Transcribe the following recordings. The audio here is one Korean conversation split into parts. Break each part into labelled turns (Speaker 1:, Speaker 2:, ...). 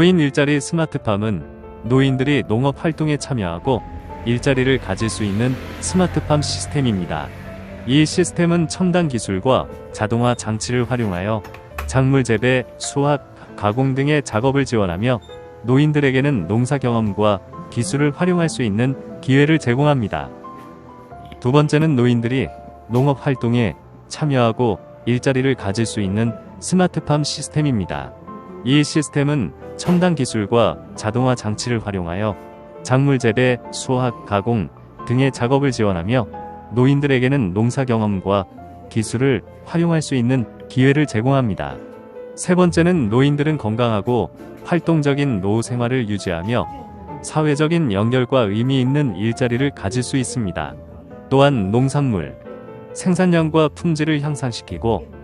Speaker 1: 일자리 스마트팜은 노인들이 농업 활동에 참여하고 일자리를 가질 수 있는 스마트팜 시스템입니다. 이 시스템은 첨단 기술과 자동화 장치를 활용하여 작물 재배, 수확, 가공 등의 작업을 지원하며 노인들에게는 농사 경험과 기술을 활용할 수 있는 기회를 제공합니다. 두 번째는 노인들이 농업 활동에 참여하고 일자리를 가질 수 있는 스마트팜 시스템입니다. 이 시스템은 첨단 기술과 자동화 장치를 활용하여 작물 재배, 수확, 가공 등의 작업을 지원하며 노인들에게는 농사 경험과 기술을 활용할 수 있는 기회를 제공합니다. 세 번째는 노인들은 건강하고 활동적인 노후 생활을 유지하며 사회적인 연결과 의미 있는 일자리를 가질 수 있습니다. 또한 농산물, 생산량과 품질을 향상시키고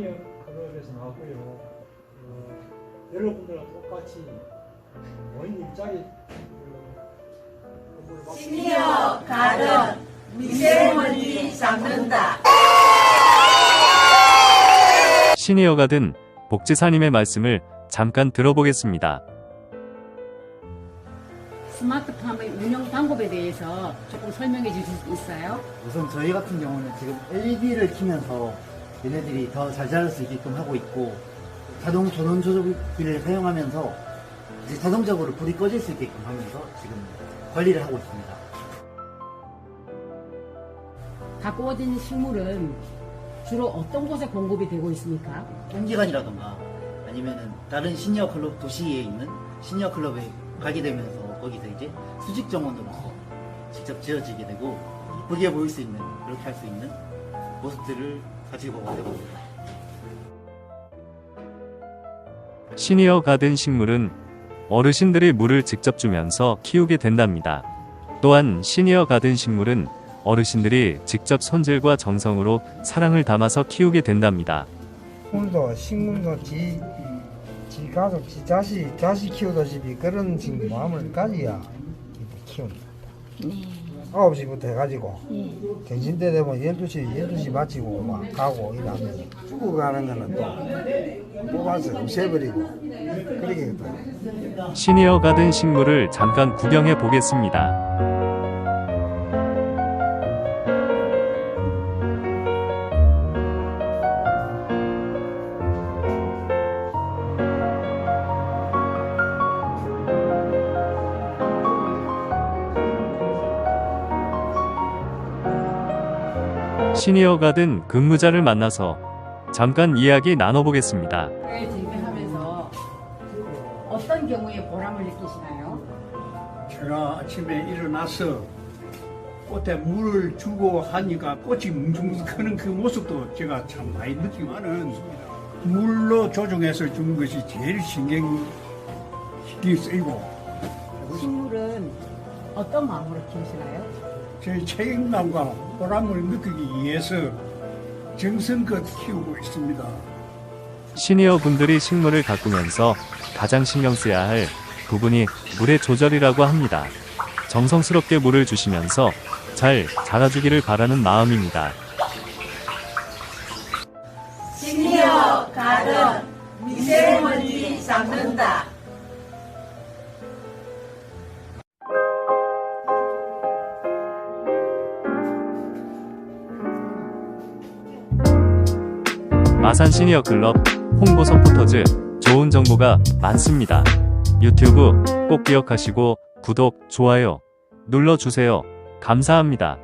Speaker 2: 시니어 클럽에서 나왔고요. 어, 여러분들과 똑같이 일자리 그 건물을
Speaker 3: 시니어 가든 미세먼지 잡는다.
Speaker 1: 시니어 가 든 복지사님의 말씀을 잠깐 들어보겠습니다.
Speaker 4: 스마트팜의 운영 방법에 대해서 조금 설명해 주실 수 있어요?
Speaker 5: 우선 저희 같은 경우는 지금 LED를 키면서 얘네들이 더 잘 자랄 수 있게끔 하고 있고 자동 전원 조절기를 사용하면서 이제 자동적으로 불이 꺼질 수 있게끔 하면서 지금 관리를 하고 있습니다.
Speaker 4: 가꾸어진 식물은 주로 어떤 곳에 공급이 되고 있습니까?
Speaker 5: 통기관이라던가 아니면은 다른 시니어 클럽 도시에 있는 시니어 클럽에 가게 되면서 거기서 이제 수직 정원으로서 직접 지어지게 되고 이쁘게 보일 수 있는 그렇게 할 수 있는 모습들을 가지고 됩니다.
Speaker 1: 시니어 가든 식물은 어르신들이 물을 직접 주면서 키우게 된답니다. 또한 시니어 가든 식물은 어르신들이 직접 손질과 정성으로 사랑을 담아서 키우게 된답니다.
Speaker 6: 식물도 식물도 지, 지 가족, 지 자식, 자식 키우다시피 그런 지금 마음을 가져야 키운다.
Speaker 4: 네.
Speaker 6: 9시부터 해가지고, 정신대 되면 12시, 12시 마치고 막 가고 이러면 죽어가는 거는 또 뽑아서 없애버리고, 그러게 또.
Speaker 1: 시니어 가든 식물을 잠깐 구경해 보겠습니다. 시니어 가든 근무자를 만나서 잠깐 이야기 나눠보겠습니다.
Speaker 4: 을 재배하면서 어떤 경우에 보람을 느끼시나요?
Speaker 7: 제가 아침에 일어나서 꽃에 물을 주고 하니까 꽃이 뭉중뭉중 크는 그 모습도 제가 참 많이 느끼만은 물로 조정해서 주는 것이 제일 신경 신경이 쓰이고
Speaker 4: 식물은 어떤 마음으로 키우시나요?
Speaker 7: 제 책임감과 보람을 느끼기 위해서 정성껏 키우고 있습니다.
Speaker 1: 시니어 분들이 식물을 가꾸면서 가장 신경 써야 할 부분이 물의 조절이라고 합니다. 정성스럽게 물을 주시면서 잘 자라주기를 바라는 마음입니다.
Speaker 3: 시니어 가든 미세먼지 잡는다.
Speaker 1: 마산 시니어 클럽 홍보 서포터즈 좋은 정보가 많습니다. 유튜브 꼭 기억하시고 구독, 좋아요 눌러주세요. 감사합니다.